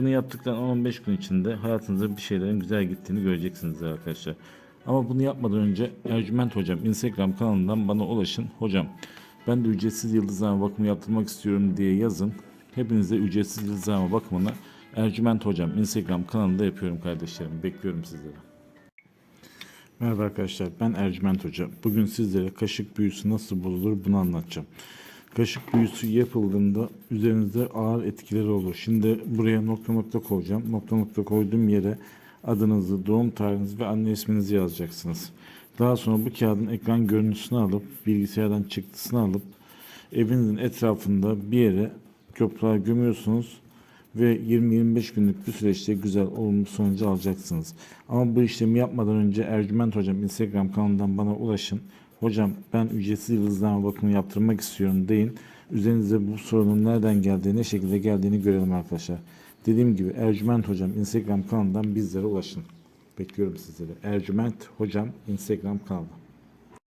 Bunu yaptıktan 10-15 gün içinde hayatınızda bir şeylerin güzel gittiğini göreceksiniz arkadaşlar. Ama bunu yapmadan önce Ercüment Hocam Instagram kanalından bana ulaşın. Hocam ben de ücretsiz yıldızlama bakımı yaptırmak istiyorum diye yazın. Hepinize ücretsiz yıldızlama bakımını Ercüment Hocam Instagram kanalında yapıyorum kardeşlerim. Bekliyorum sizleri. Merhaba arkadaşlar ben Ercüment Hoca. Bugün sizlere kaşık büyüsü nasıl bozulur bunu anlatacağım. Kaşık büyüsü yapıldığında üzerinizde ağır etkileri olur. Şimdi buraya nokta nokta koyacağım. Nokta nokta koyduğum yere adınızı, doğum tarihinizi ve anne isminizi yazacaksınız. Daha sonra bu kağıdın ekran görüntüsünü alıp bilgisayardan çıktısını alıp evinizin etrafında bir yere toprağa gömüyorsunuz ve 20-25 günlük bir süreçte güzel olumlu sonucu alacaksınız. Ama bu işlemi yapmadan önce Ercüment Hocam Instagram kanalından bana ulaşın. Hocam ben ücretsiz yıldızlama bakımı yaptırmak istiyorum deyin. Üzerinizde bu sorunun nereden geldiği, ne şekilde geldiğini görelim arkadaşlar. Dediğim gibi Ercüment Hocam Instagram kanalından bizlere ulaşın. Bekliyorum sizleri. Ercüment Hocam Instagram kanalı.